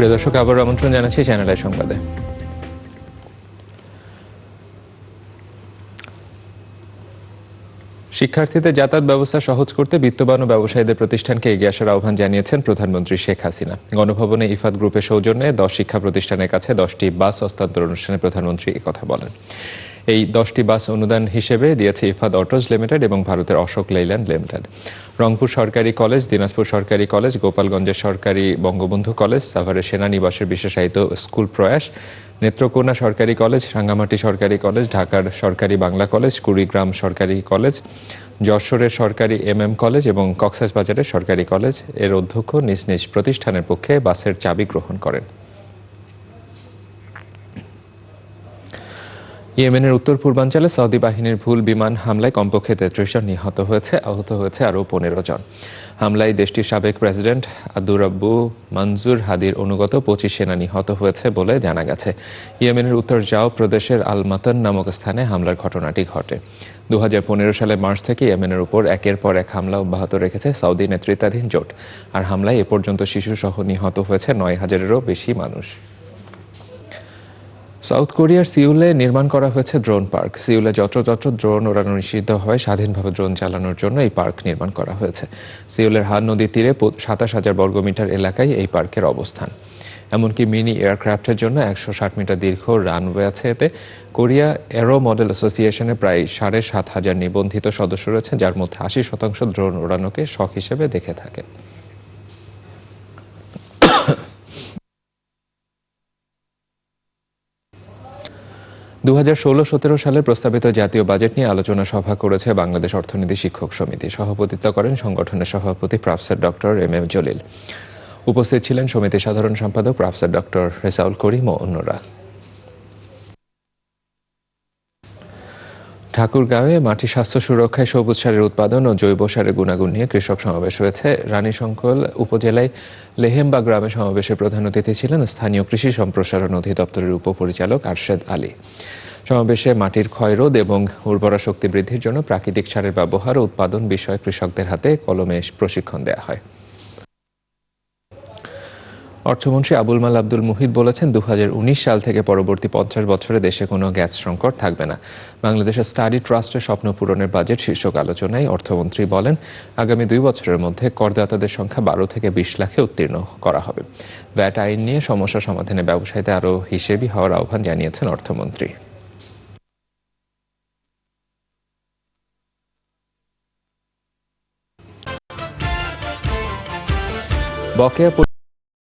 প্রিয় দর্শক আবার আমন্ত্রণ জানাচ্ছি চ্যানেলের সংবাদে। শিক্ষার্থীদের যাতায়াত ব্যবস্থা সহজ করতে বিত্তবান ও ব্যবসায়ীদের প্রতিষ্ঠানকে এগিয়ে আসার আহ্বান জানিয়েছেন প্রধানমন্ত্রী শেখ হাসিনা। গণভবনে ইফাত গ্রুপের সৌজন্যে দশ শিক্ষা প্রতিষ্ঠানের কাছে দশটি বাস হস্তান্তর অনুষ্ঠানে প্রধানমন্ত্রী কথা বলেন। এই দশটি বাস অনুদান হিসেবে দিয়েছে ইফাদ অটোজ লিমিটেড এবং ভারতের অশোক লেইল্যান্ড লিমিটেড। রংপুর সরকারি কলেজ, দিনাজপুর সরকারি কলেজ, গোপালগঞ্জের সরকারি বঙ্গবন্ধু কলেজ, সাভারের সেনানিবাসের বিশেষায়িত স্কুল প্রয়াস, নেত্রকোনা সরকারি কলেজ রাঙ্গামাটি সরকারি কলেজ, ঢাকার সরকারি বাংলা কলেজ, কুড়িগ্রাম সরকারি কলেজ, যশোরের সরকারি এম এম কলেজ এবং কক্সবাজারের সরকারি কলেজের অধ্যক্ষ নিজ নিজ প্রতিষ্ঠানের পক্ষে বাসের চাবি গ্রহণ করেন। ইয়েমেনের উত্তর পূর্বাঞ্চলে সৌদি বাহিনীর ভুল বিমান হামলায় কমপক্ষে তেত্রিশ জন নিহত হয়েছে, আহত হয়েছে আরও পনেরো জন। হামলায় দেশটির সাবেক প্রেসিডেন্ট আব্দুরাব্বু মনজুর হাদির অনুগত পঁচিশ সেনা নিহত হয়েছে বলে জানা গেছে। ইয়েমেনের উত্তর জাও প্রদেশের আলমাতন নামক স্থানে হামলার ঘটনাটি ঘটে। দু সালের মার্চ থেকে ইয়েমেনের উপর একের পর এক হামলা অব্যাহত রেখেছে সৌদি নেতৃত্বাধীন জোট। আর হামলায় এ পর্যন্ত শিশুসহ নিহত হয়েছে নয় হাজারেরও বেশি মানুষ। সাউথ কোরিয়ার সিউলে নির্মাণ করা হয়েছে ড্রোন পার্ক। সিউলে যত্রতত্র ড্রোন ওড়ানো নিষিদ্ধ হয় স্বাধীনভাবে ড্রোন চালানোর জন্য এই পার্ক নির্মাণ করা হয়েছে। সিউলের হান নদীর তীরে সাতাশ হাজার বর্গমিটার এলাকায় এই পার্কের অবস্থান। এমনকি মিনি এয়ারক্রাফটের জন্য একশো ষাট মিটার দীর্ঘ রানওয়ে আছে এতে। কোরিয়া এরো মডেল অ্যাসোসিয়েশনে প্রায় সাড়ে সাত হাজার নিবন্ধিত সদস্য রয়েছে, যার মধ্যে আশি শতাংশ ড্রোন ওড়ানোকে শখ হিসেবে দেখে থাকে। দু হাজার ষোলো সালের প্রস্তাবিত জাতীয় বাজেট নিয়ে আলোচনা সভা করেছে বাংলাদেশ অর্থনীতি শিক্ষক সমিতি। সভাপতিত্ব করেন সংগঠনের সভাপতি professor doctor M M Jalil. উপস্থিত ছিলেন সমিতির সাধারণ সম্পাদক প্রফেসর ডক্টর রেসাউল করিম ও অন্যরা। ঠাকুরগাঁওয়ে মাটি স্বাস্থ্য সুরক্ষায় সবুজ সারের উৎপাদন ও জৈব সারের গুণাগুণ নিয়ে কৃষক সমাবেশ হয়েছে। রানীশঙ্কল উপজেলায় লেহেমবা গ্রামে সমাবেশে প্রধান অতিথি ছিলেন স্থানীয় কৃষি সম্প্রসারণ অধিদপ্তরের উপপরিচালক আরশেদ আলী। সমাবেশে মাটির ক্ষয়রোধ এবং উর্বরা শক্তি বৃদ্ধির জন্য প্রাকৃতিক সারের ব্যবহার ও উৎপাদন বিষয়ে কৃষকদের হাতে কলমে প্রশিক্ষণ দেওয়া হয়। অর্থমন্ত্রী আবুল মাল আব্দুল মুহিত বলেছেন দু হাজার উনিশ সাল থেকে পরবর্তী পঞ্চাশ বছরে দেশে কোনো গ্যাস সংকট থাকবে না। বাংলাদেশের স্টাডি ট্রাস্টের স্বপ্ন পূরণের বাজেট শীর্ষক আলোচনায় অর্থমন্ত্রী বলেন, আগামী দুই বছরের মধ্যে করদাতাদের সংখ্যা বারো থেকে বিশ লাখে উত্তীর্ণ করা হবে। ভ্যাট আইন নিয়ে সমস্যা সমাধানে ব্যবসায়ীতে আরও হিসেবি হওয়ার আহ্বান জানিয়েছেন অর্থমন্ত্রী। বকেয়া